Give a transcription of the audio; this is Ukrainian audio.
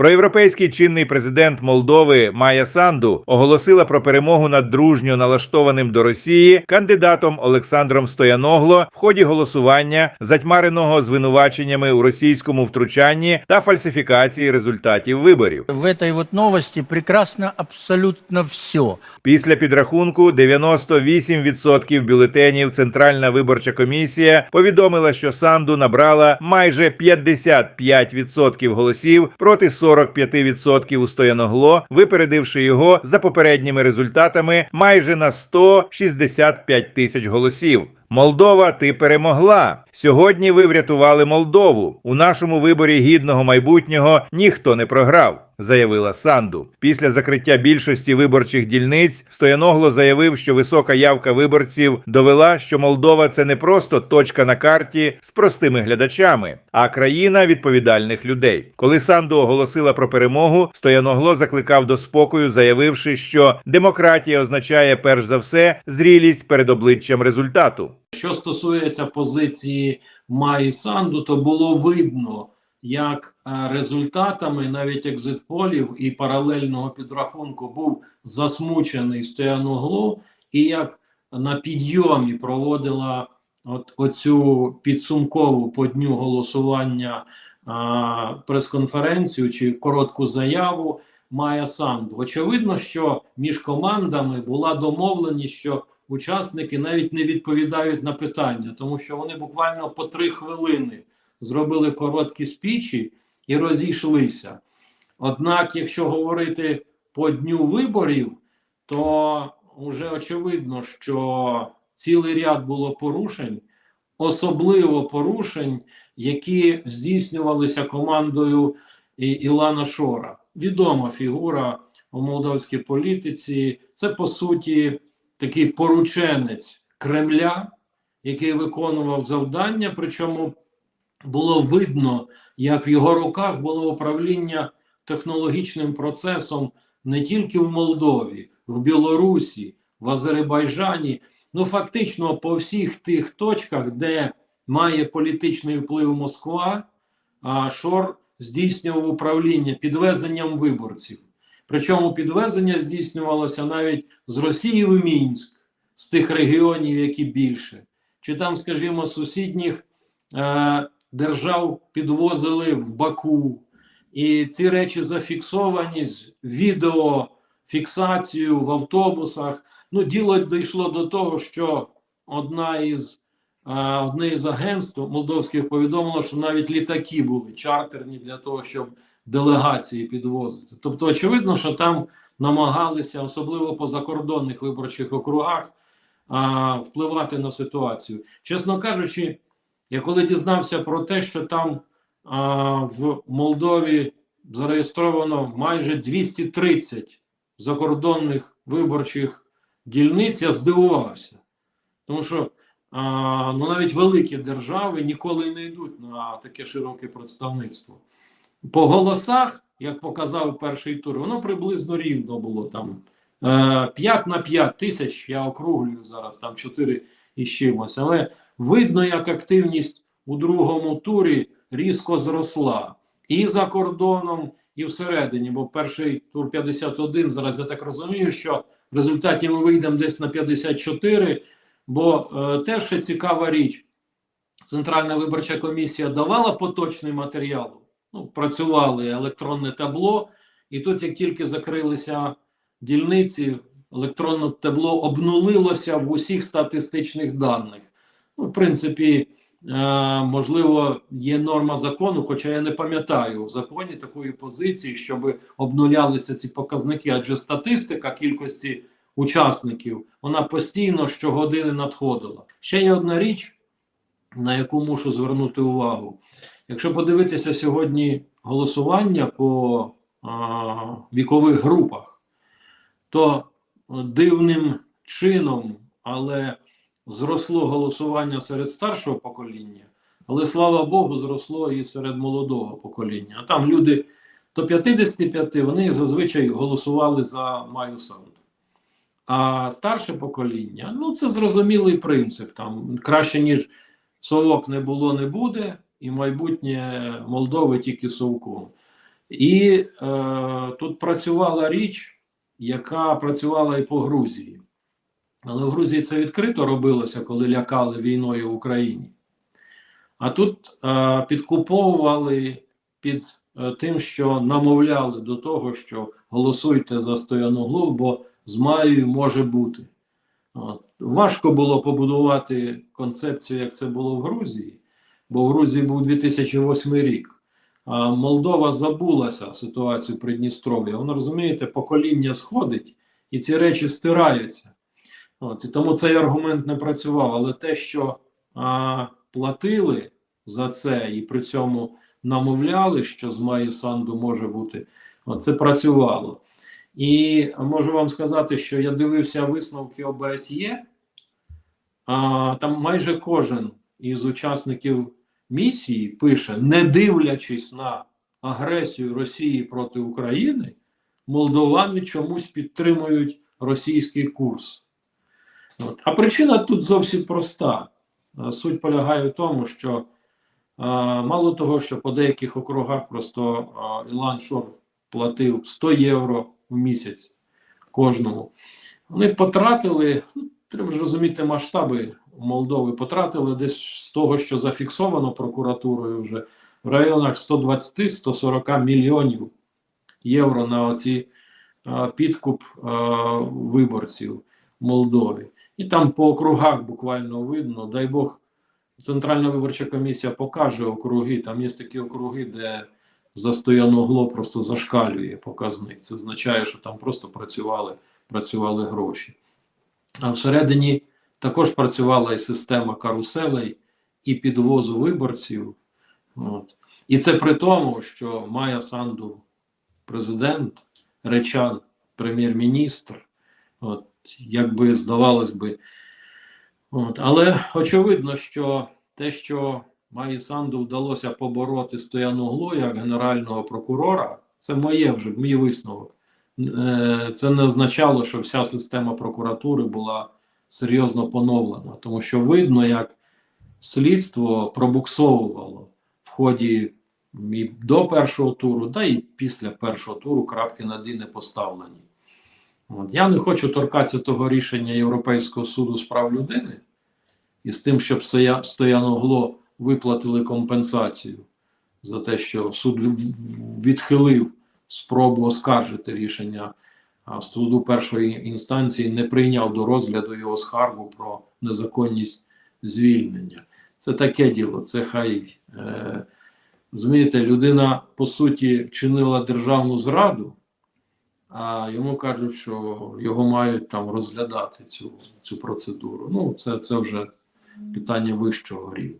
Проєвропейський чинний президент Молдови Майя Санду оголосила про перемогу над дружньо налаштованим до Росії кандидатом Олександром Стояногло в ході голосування, затьмареного звинуваченнями у російському втручанні та фальсифікації результатів виборів. В этой вот новости прекрасно абсолютно все. Після підрахунку 98% бюлетенів Центральна виборча комісія повідомила, що Санду набрала майже 55% голосів проти 45% у Стояногло, випередивши його за попередніми результатами майже на 165 тисяч голосів. Молдова, ти перемогла. Сьогодні ви врятували Молдову. У нашому виборі гідного майбутнього ніхто не програв. Заявила Санду після закриття більшості виборчих дільниць. Стояногло заявив, що висока явка виборців довела, що Молдова це не просто точка на карті з простими глядачами, а країна відповідальних людей. Коли Санду оголосила про перемогу, Стояногло закликав до спокою, заявивши, що демократія означає перш за все зрілість перед обличчям результату. Що стосується позиції Майі Санду, то було видно, як е, результатами навіть екзитполів і паралельного підрахунку був засмучений Стояноглу, і як на підйомі проводила от оцю підсумкову по дню голосування прес-конференцію чи коротку заяву Майя Санду. Очевидно, що між командами була домовленість, що учасники навіть не відповідають на питання, тому що вони буквально по три хвилини зробили короткі спічі і розійшлися. Однак, якщо говорити по дню виборів, то вже очевидно, що цілий ряд було порушень, особливо порушень, які здійснювалися командою Ілана Шора. Відома фігура у молдовській політиці. Це по суті такий порученець Кремля, який виконував завдання. Причому було видно, як в його руках було управління технологічним процесом не тільки в Молдові, в Білорусі, в Азербайджані. Ну, фактично, по всіх тих точках, де має політичний вплив Москва, а Шор здійснював управління підвезенням виборців. Причому підвезення здійснювалося навіть з Росії в Мінськ, з тих регіонів, які більше, чи там, скажімо, сусідніх е, держав підвозили в Баку. І ці речі зафіксовані з відеофіксацією в автобусах. Ну, діло дійшло до того, що одна із е, одне із агентств молдовських повідомило, що навіть літаки були чартерні для того, щоб делегації підвозити. Тобто, очевидно, що там намагалися, особливо по закордонних виборчих округах, а, впливати на ситуацію. Чесно кажучи, я коли дізнався про те, що там а, в Молдові зареєстровано майже 230 закордонних виборчих дільниць, я здивувався. Тому що а, ну, навіть великі держави ніколи не йдуть на таке широке представництво. По голосах, як показав перший тур, воно приблизно рівно було там е, 5 на 5 тисяч. Я округлюю зараз там 4 і чимось. Але видно, як активність у другому турі різко зросла і за кордоном, і всередині. Бо перший тур 51, зараз я так розумію, що в результаті ми вийдемо десь на 54. Бо е, теж ще цікава річ. Центральна виборча комісія давала поточний матеріал, ну, працювали електронне табло, і тут, як тільки закрилися дільниці, електронне табло обнулилося в усіх статистичних даних. Ну, в принципі, е, можливо, є норма закону, хоча я не пам'ятаю в законі такої позиції, щоб обнулялися ці показники, адже статистика кількості учасників вона постійно щогодини надходила. Ще є одна річ, на яку мушу звернути увагу. Якщо подивитися сьогодні голосування по а, вікових групах, то дивним чином, але зросло голосування серед старшого покоління, але слава Богу, зросло і серед молодого покоління. А там люди до 55 вони зазвичай голосували за Маю Санду. А старше покоління, ну це зрозумілий принцип. Там краще, ніж совок не було, не буде, і майбутнє Молдови тільки совком. І е, тут працювала річ, яка працювала і по Грузії. Але в Грузії це відкрито робилося, коли лякали війною в Україні. А тут е, підкуповували під е, тим, що намовляли до того, що голосуйте за Стояноглу, бо з Маєю може бути. От. Важко було побудувати концепцію, як це було в Грузії, бо в Грузії був 2008 рік. А Молдова забулася ситуацію Придністров'я. Воно розумієте, покоління сходить і ці речі стираються. От, і тому цей аргумент не працював. Але те, що а, платили за це і при цьому намовляли, що з Маї Санду може бути, от це працювало. І можу вам сказати, що я дивився висновки ОБСЄ, а, там майже кожен із учасників місії пише, не дивлячись на агресію Росії проти України, молдовани чомусь підтримують російський курс. От. А причина тут зовсім проста. Суть полягає в тому, що а, мало того, що по деяких округах просто а, Ілан Шор платив 100 євро в місяць кожному. Вони потратили, ну, треба ж розуміти масштаби Молдови, потратили десь з того, що зафіксовано прокуратурою вже в районах 120-140 мільйонів євро на оці підкуп виборців в Молдові. І там по округах буквально видно, дай Бог, Центральна виборча комісія покаже округи. Там є такі округи, де застояногло просто зашкалює показник. Це означає, що там просто працювали, працювали гроші. А всередині також працювала і система каруселей і підвозу виборців. От. І це при тому, що Майя Санду президент, Речан прем'єр-міністр. От, якби здавалось би. От. Але очевидно, що те, що Майі Санду вдалося побороти Стояноглу як генерального прокурора, це моє вже мій висновок. Е, Це не означало, що вся система прокуратури була серйозно поновлена, тому що видно, як слідство пробуксовувало в ході і до першого туру, да і після першого туру крапки над «і» не поставлені. От. Я не хочу торкатися того рішення Європейського суду з прав людини і з тим, щоб Стоя- Стояногло виплатили компенсацію за те, що суд відхилив спробу оскаржити рішення суду першої інстанції, не прийняв до розгляду його скаргу про незаконність звільнення. Це таке діло, це хай. Е, розумієте, людина по суті вчинила державну зраду, а йому кажуть, що його мають там розглядати цю, цю процедуру. Ну, це, це вже питання вищого рівня.